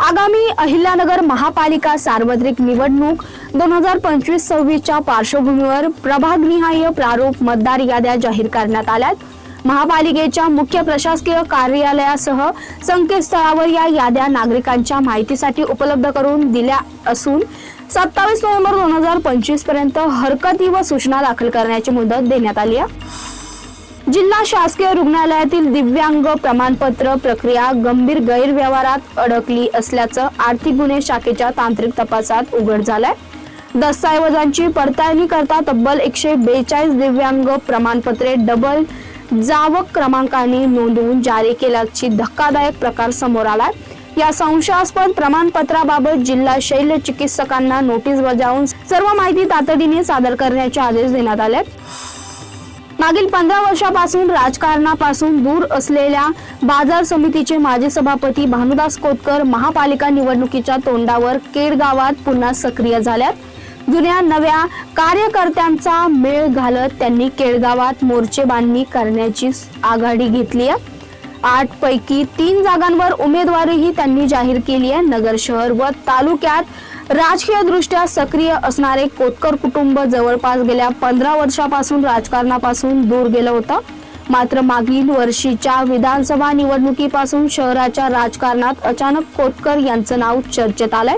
आगामी अहिल्यानगर महापालिका सार्वत्रिक निवडणूक दोन हजार पंचवीस सव्वीसच्या पार्श्वभूमीवर प्रभागनिहाय प्रारूप मतदार याद्या जाहीर करण्यात आल्यात. महापालिकेच्या मुख्य प्रशासकीय कार्यालयासह संकेतस्थळावर या याद्या नागरिकांच्या माहितीसाठी उपलब्ध करून दिल्या असून सत्तावीस नोव्हेंबर दोन हजार पंचवीसपर्यंत हरकती व सूचना दाखल करण्याची मुदत देण्यात आली आहे. जिल्हा शासकीय रुग्णालयातील दिव्यांग प्रमाणपत्र प्रक्रिया गंभीर गैरव्यवहारात अडकली असल्याचं आर्थिक गुन्हे शाखेच्या तांत्रिक तपासात उघड झालंय. दस्तऐवजांची पडताळणी करता तब्बल एकशे बेचाळीस दिव्यांग प्रमाणपत्रे डबल जावक क्रमांकाने नोंदवून जारी केल्याची धक्कादायक प्रकार समोर आलाय. या संशयास्पद प्रमाणपत्राबाबत जिल्हा शैल्य चिकित्सकांना नोटीस बजावून सर्व माहिती तातडीने सादर करण्याचे आदेश देण्यात आले मागील पंधरा वर्षापासून राजकारणापासून दूर असलेल्या बाजार समितीचे माजी सभापती भानुदास कोतकर महापालिका निवडणुकीच्या तोंडावर केड गावात पुन्हा सक्रिय झाल्यात. जुन्या नव्या कार्यकर्त्यांचा मेळ घालत त्यांनी केळगावात मोर्चे बांधणी करण्याची आघाडी घेतली आहे. आठ पैकी तीन जागांवर उमेदवारीही त्यांनी जाहीर केली आहे. नगर शहर व तालुक्यात राजकीय दृष्ट्या सक्रिय असणारे कोतकर कुटुंब जवळपास गेल्या पंधरा वर्षापासून राजकारणापासून दूर गेलं होतं. मात्र मागील वर्षीच्या विधानसभा निवडणुकीपासून शहराच्या राजकारणात अचानक कोतकर यांचं नाव चर्चेत आलंय.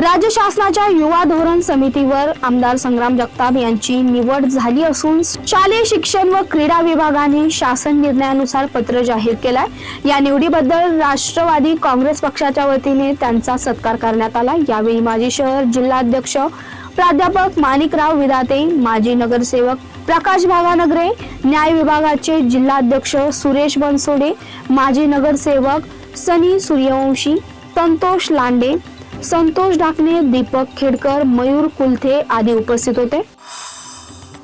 राज्य शासनाच्या युवा धोरण समितीवर आमदार संग्राम जगताप यांची निवड झाली असून शालेय शिक्षण व क्रीडा विभागाने शासन निर्णयानुसार पत्र जाहीर केलाय. या निवडीबद्दल राष्ट्रवादी काँग्रेस पक्षाच्या वतीने त्यांचा सत्कार करण्यात आला. यावेळी माजी शहर जिल्हाध्यक्ष प्राध्यापक माणिकराव विदाते माजी नगरसेवक प्रकाश भागानगरे न्याय विभागाचे जिल्हाध्यक्ष सुरेश बनसोडे माजी नगरसेवक सनी सूर्यवंशी संतोष लांडे संतोष ढाकणे दीपक खेडकर मयूर कुलथे आदी उपस्थित होते.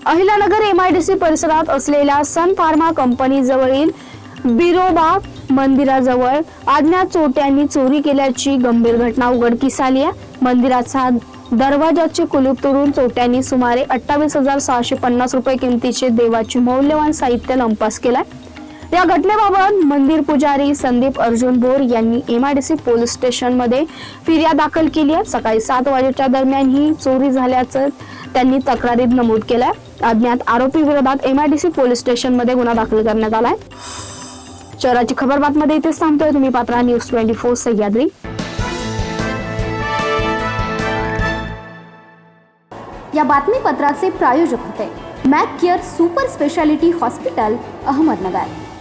अहिलानगर एमआयडीसी परिसरात असलेल्या सन फार्मा कंपनी जवळील बिरोबा मंदिराजवळ अज्ञात चोट्यांनी चोरी केल्याची गंभीर घटना उघडकीस आली आहे. मंदिराचा दरवाजाचे कुलूप तोडून चोट्यांनी सुमारे अठ्ठावीस हजार सहाशे पन्नास रुपये किमतीचे देवाची मौल्यवान साहित्य लंपास केलाय. या घटनेबाबत मंदिर पुजारी संदीप अर्जुन बोर यांनी एमआयडीसी पोलीस स्टेशनमध्ये फिर्याद दाखल केली आहे. सकाळी सात वाजेच्या दरम्यान ही चोरी झाल्याचं त्यांनी तक्रारीत नमूद केलंय. अज्ञात आरोपी विरोधात एमआयडीसी पोलीस स्टेशनमध्ये गुन्हा दाखल करण्यात आलाय. शहराची खबर बातमध्ये इथेच थांबतोय. तुम्ही पात्रा न्यूज ट्वेंटी फोर सह्याद्री. या बातमीपत्राचे प्रायोजक होते. Mac care super specialty hospital Ahmednagar.